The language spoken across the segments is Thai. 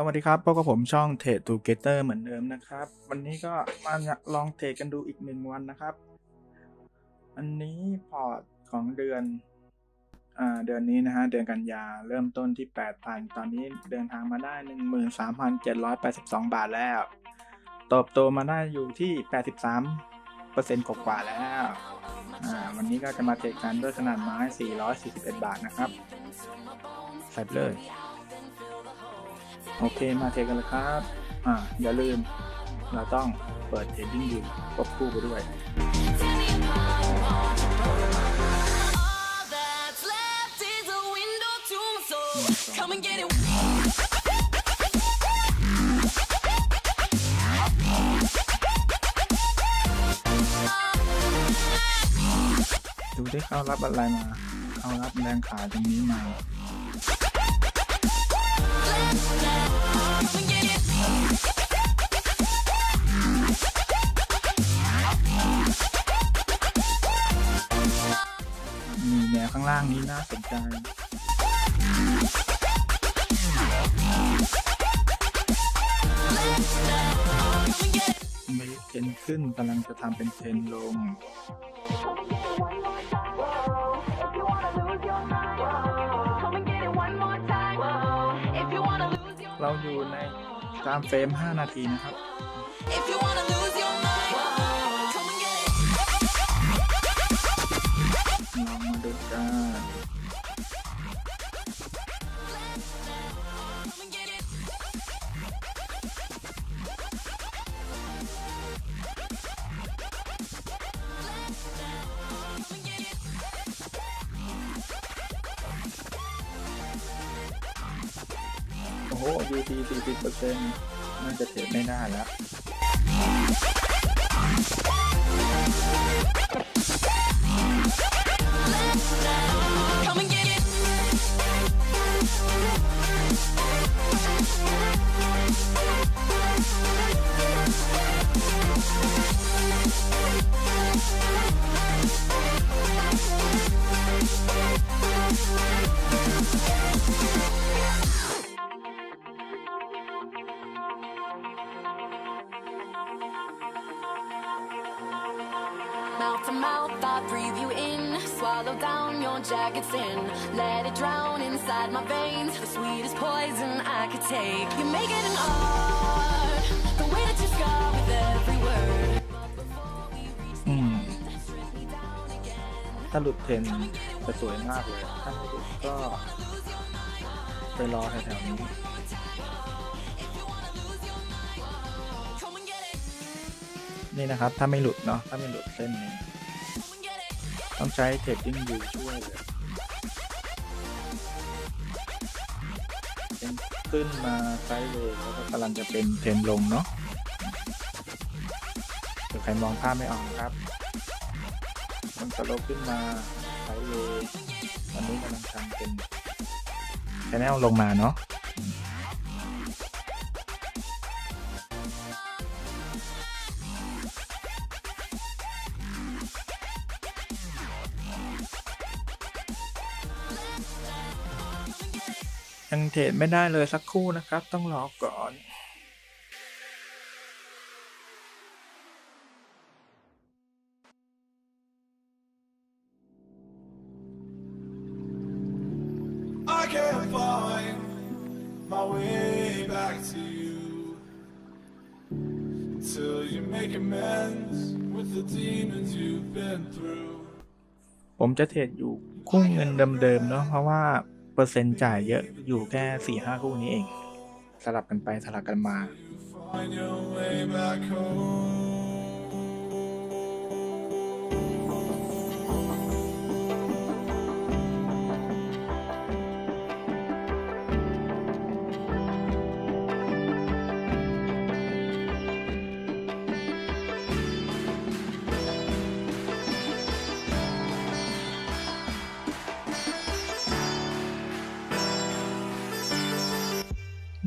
สวัสดีครับ พบกับผมช่องเทรดทูเกเตอร์เหมือนเดิมนะครับ วันนี้ก็มาลองเทรดกันดูอีกหนึ่งวันนะครับ อันนี้พอร์ตของเดือนอ่าเดือนนี้นะฮะ เดือนกันยาเริ่มต้นที่ 8,000 ตอนนี้เดินทางมาได้ 13,782 บาทแล้วตบโตมาได้อยู่ที่ 83เปอร์เซ็นต์กว่าแล้วอ่าวันนี้ก็จะมาเทรดกันด้วยขนาดไม้ 441 บาทนะครับ ใส่เลย โอเคมาเทกันเลยครับ อ่าอย่าลืมเราต้องเปิดเทรดดิ้งอยู่ควบคู่ไปด้วยดูที่เข้ารับอะไรมา เข้ารับแรงขายตรงนี้มา มีแนวข้างล่างนี้น่าสนใจเมีเทนขึ้นกำลังจะทำเป็นเทนลง Come เราอยู่ในตามเฟรม 5 นาทีนะครับ if you wanna lose your mind. Come and get it. ลองมาดูกัน โอ้โห UT 40เปอร์เซ็นต์น่าจะเทรดไม่ได้แล้ว Mouth to mouth, I breathe you in. Swallow down your jagged sin. Let it drown inside my veins. The sweetest poison I could take. You make it an art. The way that you scar with every word. But before we reach อืม strip me down again. ถ้าหลุดเทรนจะสวยมากเลย ถ้าไม่หลุดก็ไปรอแถวๆนี้ นี่นะครับ ถ้าไม่หลุดเนาะถ้าไม่หลุดเส้นนี้ ต้องใช้เทรดดิ้งยูช่วยเลยเป็นขึ้นมาไซด์เวย์แล้วก็กำลังจะเป็นเทนลงเนาะเดี๋ยวใครมองภาพไม่ออกครับ มันสโลปขึ้นมาไซด์เวย์วันนี้กำลังทำเป็นแชนแนลลงมาเนาะ ยังเทรดไม่ได้เลยสักครู่นะครับ ต้องรอก่อน I can't find my way back to you till you make amends with the demons you've been through. ผมจะเทรดอยู่คู่เงินเดิมๆเนาะเพราะว่า เปอร์เซ็นต์จ่ายเยอะอยู่แค่สี่ห้าคู่นี้เอง สลับกันไปสลับกันมา Find your way back home.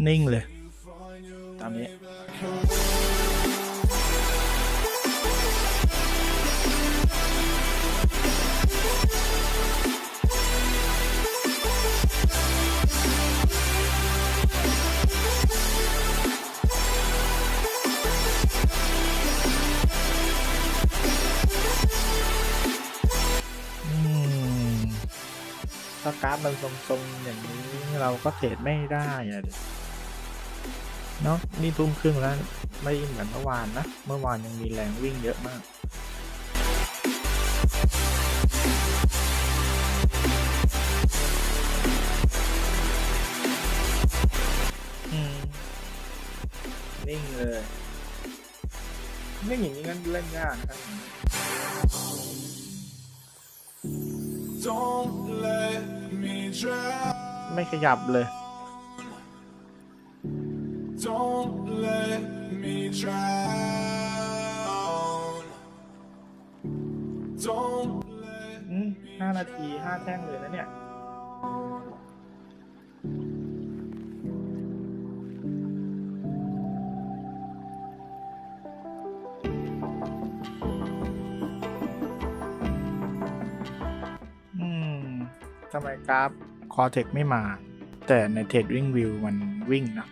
นิ่งเลย ตามนี้ถ้ากราฟมันทรงๆอย่างนี้เราก็เทรดไม่ได้อะ เนาะนี่ทุ่มครึ่งแล้วไม่เหมือนเมื่อวานนะ เมื่อวานยังมีแรงวิ่งเยอะมากอืมนิ่งเลยนิ่งอย่างนี้งั้นเล่นยากนะครับ Don't let me drown. ไม่ขยับเลย Don't let me drown. Don't let อืมห้านาทีห้าแท่งเลยนะเนี่ย อืมทำไมกราฟคอเทคไม่มา แต่ในเทรดวิ่งวิวมันวิ่งนะ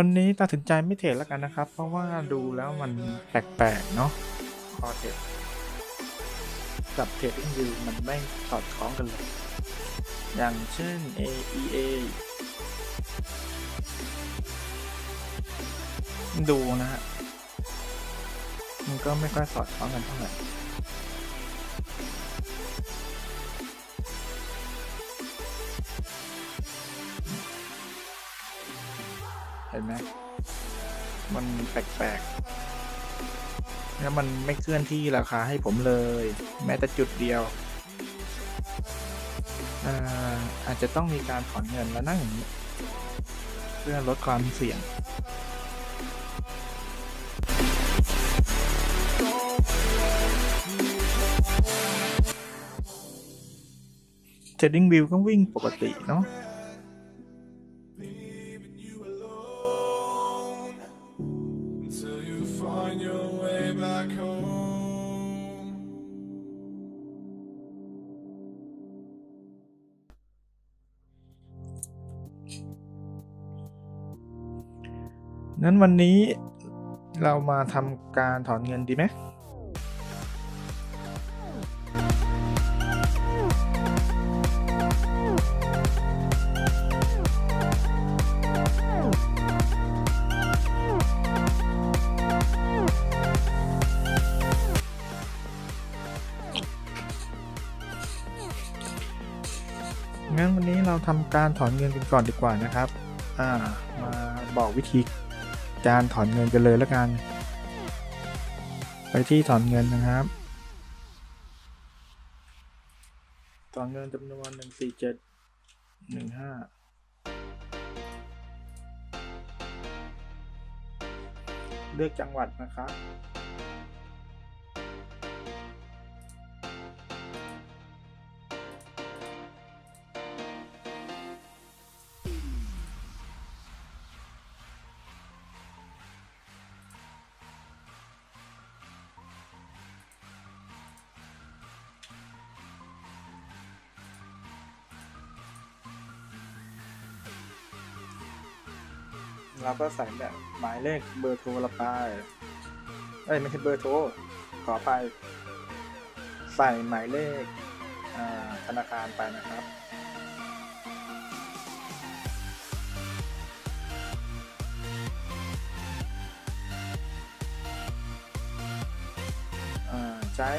วันนี้ตัดสินใจไม่เทรดแล้วกันนะครับ เพราะว่าดูแล้วมันแปลกๆเนาะคอเทรดกับเทรดดิ้งวิวมันไม่สอดคล้องกันเลย อย่างเช่น AEA ดูนะฮะมันก็ไม่ค่อยสอดคล้องกันเท่าไหร่ ห็นไหมมันแปลกๆแล้วมันไม่เคลื่อนที่ราคาให้ผมเลย แม้แต่จุดเดียวอาอาจจะต้องมีการถอนเงินแล้วนั่งอย่างนี้ เพื่อลดความเสี่ยงเทรดดิ้งวิวก็วิ่งปกติเนาะ งั้นวันนี้เรามาทำการถอนเงินดีไหมงั้นวันนี้เราทำการถอนเงินกันก่อนดีกว่านะครับ อ่า มาบอกวิธี การถอนเงินกันเลยแล้วกัน ไปที่ถอนเงินนะครับ ถอนเงินจำนวนหนึ่งสี่เจ็ดหนึ่งห้าเลือกจังหวัดนะครับ เราก็ใส่แบบหมายเลขเบอร์โทรเราไปเอ้ยไม่ใช่เบอร์โทรขอไป ใส่หมายเลขธนาคารไปนะครับอ่าใช้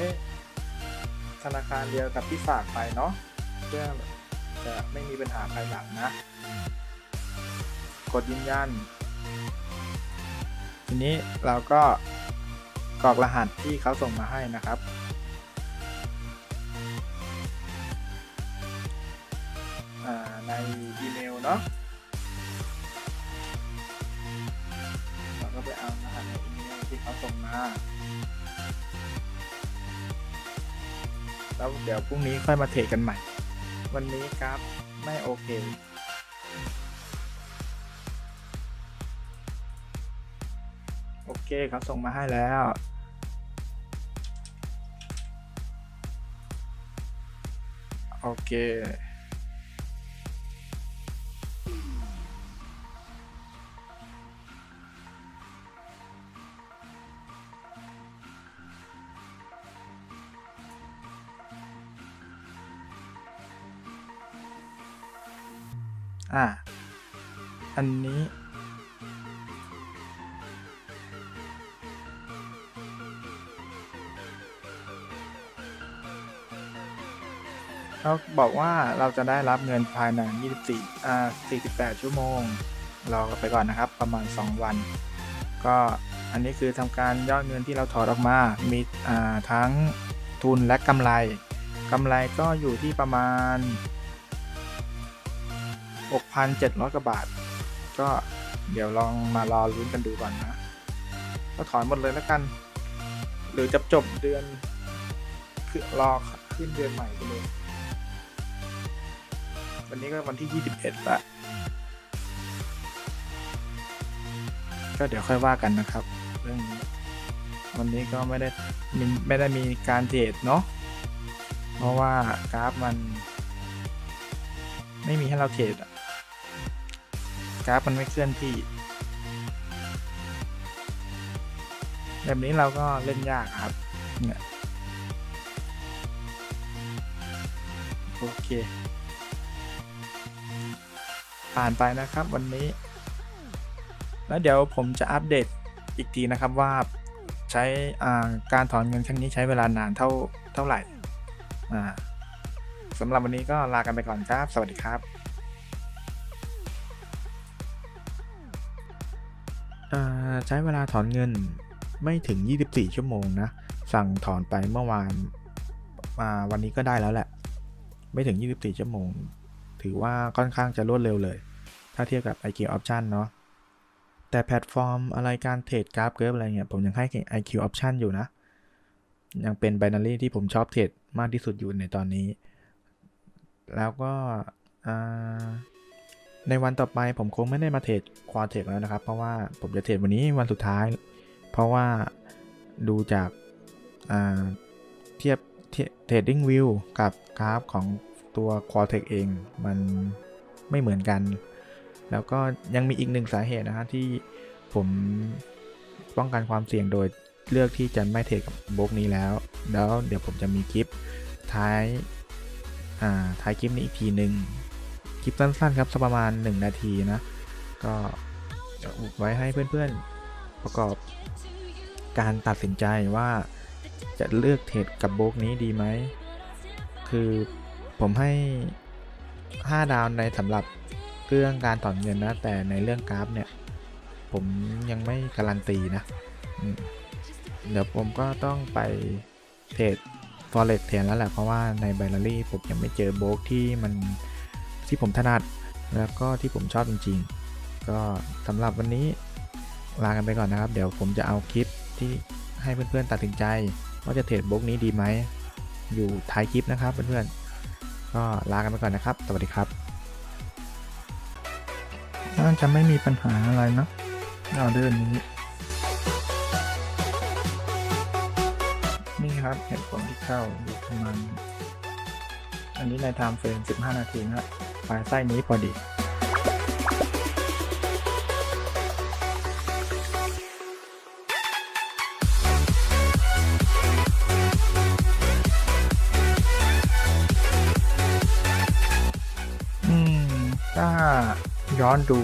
ธนาคารเดียวกับที่ฝากไปเนาะเพื่อจะไม่มีปัญหาภายหลังนะ กดยืนยัน ทีนี้เราก็กรอกรหัสที่เขาส่งมาให้นะครับ ในอีเมลเนาะเราก็ไปเอารหัสในอีเมลที่เขาส่งมาแล้วเดี๋ยวพรุ่งนี้ค่อยมาเทรดกันใหม่ วันนี้กราฟไม่โอเค เคครับส่งมาให้แล้วโอเคอ่าอันนี้ เขาบอกว่าเราจะได้รับเงินภายใน 24 อ่า 48 ชั่วโมง รอไปก่อนนะครับ ประมาณ 2 วัน ก็อันนี้คือทำการยอดเงินที่เราถอดออกมา มีอ่าทั้งทุนและกำไรกำไรก็อยู่ที่ประมาณ 6,700 กว่าบาท ก็เดี๋ยวลองมารอลุ้นกันดูก่อนนะ ก็ถอนหมดเลยแล้วกัน หรือจะจบเดือน คือรอขึ้นเดือนใหม่ไปเลย วันนี้ก็วันที่ 21ละก็เดี๋ยวค่อยว่ากันนะครับ เรื่องนี้วันนี้ก็ไม่ได้มีไม่ได้มีการเทรดเนาะเพราะว่ากราฟมัน ไม่มีให้เราเทรดกราฟมันไม่เคลื่อนที่ แบบนี้เราก็เล่นยากครับเนี่ยโอเค ผ่านไปนะครับวันนี้ แล้วเดี๋ยวผมจะอัปเดตอีกทีนะครับว่าใช้การถอนเงินครั้งนี้ใช้เวลานานเท่าเท่าไหร่สำหรับวันนี้ก็ลากันไปก่อนครับ สวัสดีครับใช้เวลาถอนเงินไม่ถึง 24 ชั่วโมงนะ สั่งถอนไปเมื่อวานาวันนี้ก็ได้แล้วแหละ ไม่ถึง 24 ชั่วโมง ถือว่าค่อนข้างจะรวดเร็วเลย ถ้าเทียบกับ IQ Option เนาะแต่แพลตฟอร์มอะไรการเทรดกราฟเกิร์ฟอะไรเงี้ยผมยังให้ IQ Option อยู่นะ ยังเป็น binary ที่ผมชอบเทรดมากที่สุดอยู่ในตอนนี้ แล้วก็ในวันต่อไปผมคงไม่ได้มาเทรดควอเทคแล้วนะครับ เพราะว่าผมจะเทรดวันนี้วันสุดท้าย เพราะว่าดูจากาเทียบเทรดดิ้งวิวกับกราฟของตัวควอเทคเอง มันไม่เหมือนกัน แล้วก็ยังมีอีกหนึ่งสาเหตุนะฮะที่ผมป้องกันความเสี่ยงโดยเลือกที่จะไม่เทรดกับบล็อกนี้แล้ว แล้วเดี๋ยวผมจะมีคลิปท้ายอ่าท้ายคลิปนี้อีกทีหนึ่งคลิปสั้นๆครับสักประมาณ 1 นาทีนะ ก็ไว้ให้เพื่อนๆประกอบการตัดสินใจว่าจะเลือกเทรดกับบล็อกนี้ดีไหม คือผมให้ 5 ดาวในสำหรับ เรื่องการถอนเงินนะ แต่ในเรื่องกราฟเนี่ย ผมยังไม่การันตีนะ เดี๋ยวผมก็ต้องไปเทรด forex แทนแล้วแหละเพราะว่าใน binary ผมยังไม่เจอโบกที่มันที่ผมถนัดแล้วก็ที่ผมชอบจริงๆ ก็สำหรับวันนี้ลากันไปก่อนนะครับ เดี๋ยวผมจะเอาคลิปที่ให้เพื่อนๆตัดสินใจ ว่าจะเทรดโบกนี้ดีไหม อยู่ท้ายคลิปนะครับเพื่อนๆ ก็ลากันไปก่อนนะครับ สวัสดีครับ น่าจะไม่มีปัญหาอะไรนะออเดือนนี้ นี่ครับเหตุผลที่เข้าอยู่ประมาณอันนี้ในไทม์เฟรม 15 นาทีนะครับปลายไส้นี้พอดี ย้อนดู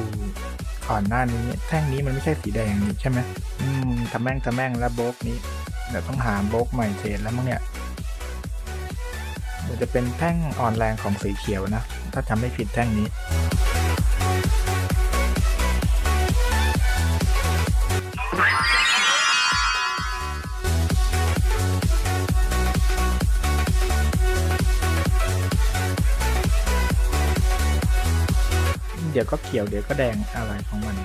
ก่อนหน้านี้แท่งนี้มันไม่ใช่สีแดงนี่ใช่ไหมอืมทำแม่งทำแม่งแล้วโบกนี้เดี๋ยวต้องหาโบกใหม่เทรดแล้วมั้งเนี่ยมันจะเป็นแท่งอ่อนแรงของสีเขียวนะ ถ้าจำไม่ผิดแท่งนี้ ก็เขียวเดี๋ยวก็แดงอะไรของมัน